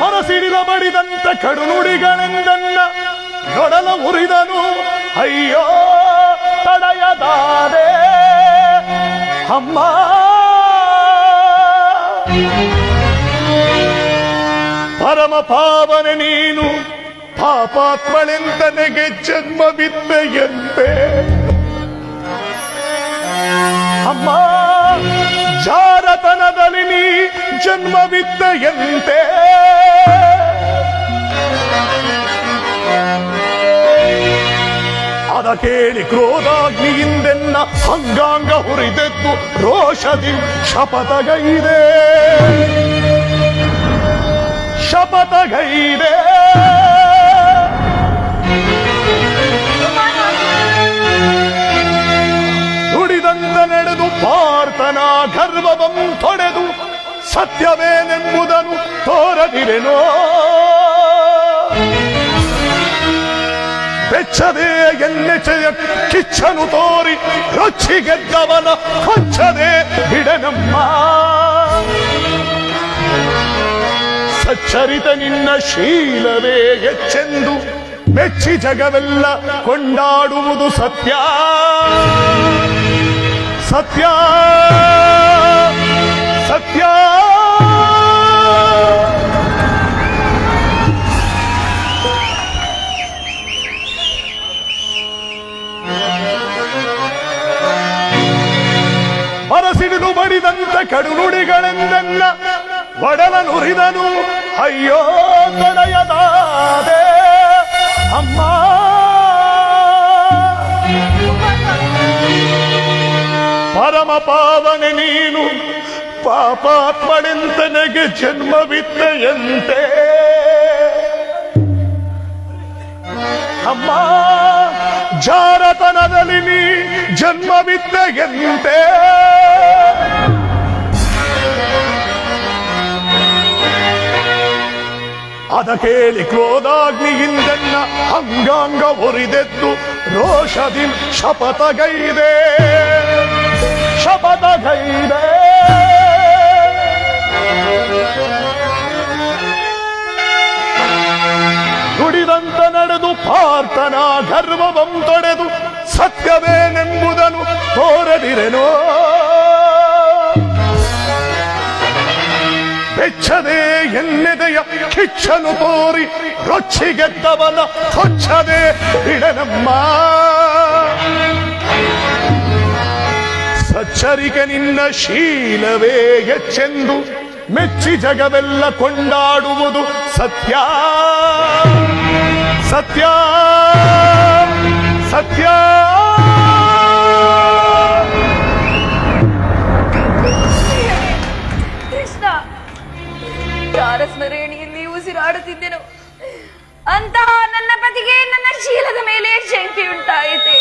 ಮನಸಿಡಿದ ಬಡಿದಂತ ಕಡುನುಡಿಗಳೆಂದನ್ನ ನೊಡಲ ಉರಿದನು. ಅಯ್ಯೋ ತಡೆಯದಾದೆ. ಅಮ್ಮ. ಪರಮ ಪಾವನೆ ನೀನು ಪಾಪಾತ್ಮಳೆಂತನೆಗೆ ಜನ್ಮವಿದ್ದೆಯಂತೆ ಜನ್ಮವಿದ್ದೆಯಂತೆ ಅದ ಕೇಳಿ ಕ್ರೋಧಾಗ್ನಿಯಿಂದೆನ್ನ ಅಂಗಾಂಗ ಹುರಿದೆದ್ದು ರೋಷದಿ ಶಪಥಗೈದೆ. ಶಪಥಗೈದೆ. ನುಡಿದಂತ ನಡೆದು ಪಾರ್ಥನ ಗರ್ವವಂತ ಸತ್ಯವೇನೆಂಬುದನ್ನು ತೋರದಿರೆನೋ? ಬೆಚ್ಚದೆ ಎನ್ನೆಚೆಯ ಕಿಚ್ಚನು ತೋರಿ ರೊಚ್ಚಿಗೆದ್ದವನ ಹೊಚ್ಚದೆ ಬಿಡನಮ್ಮ. ಸಚ್ಚರಿತ ನಿನ್ನ ಶೀಲವೇ ಎಚ್ಚೆಂದು ಮೆಚ್ಚಿ ಜಗವೆಲ್ಲ ಕೊಂಡಾಡುವುದು ಸತ್ಯ ಸತ್ಯ. ಸತ್ಯ ಮನಸ್ಸಿಡಿದು ಬಡಿದಂತ ಕಡುನುಡಿಗಳೆಂದೆಲ್ಲ ಒಡಲ ನುರಿದನು ಅಯ್ಯೋ, ತಡೆಯದಾದೆ, ಅಮ್ಮ. ಪರಮ ಪಾವನೆ ನೀನು, ಪಾಪಾತ್ಮನೆಂತನೆಗೆ ಜನ್ಮವಿತ್ತೆಯಂತೆ ಅಮ್ಮ, ಜಾರತನದಲ್ಲಿ ನೀ ಜನ್ಮವಿದ್ದೆಯಂತೆ ಅದ ಕೇಳಿ ಕ್ರೋಧಾಗ್ನಿಯಿಂದನ್ನ ಅಂಗಾಂಗ ಒರಿದೆದ್ದು ರೋಷದಿ ಶಪಥಗೈದೆ. ಶಪಥಗೈದೆ. ನುಡಿದಂತ ನಡೆದು ಪಾರ್ಥನ ಗರ್ವವಂ ತೊಡೆದು ಸತ್ಯವೇನೆಂಬುದನ್ನು ತೋರದಿರೆನೋ? ಬೆಚ್ಚದೆ ಎನ್ನೆದೆಯ ಕಿಚ್ಚನು ತೋರಿ ರೊಚ್ಚಿಗೆದ್ದವನ ಕೊಚ್ಚದೆ ಬಿಡನಮ್ಮ ಸಚ್ಚರಿಕೆ ನಿನ್ನ ಶೀಲವೇ ಹೆಚ್ಚೆಂದು ಮೆಚ್ಚಿ ಜಗವೆಲ್ಲ ಕೊಂಡಾಡುವುದು ಸತ್ಯ. ಸತ್ಯ. ಸತ್ಯ. ಉಸಿರಾಡುತ್ತಿದ್ದೆನು ಅಂತಹ ನನ್ನ ಪತಿಗೆ ನನ್ನ ಶೀಲದ ಮೇಲೆ ಶಂಕೆ ಉಂಟಾಯಿತೆ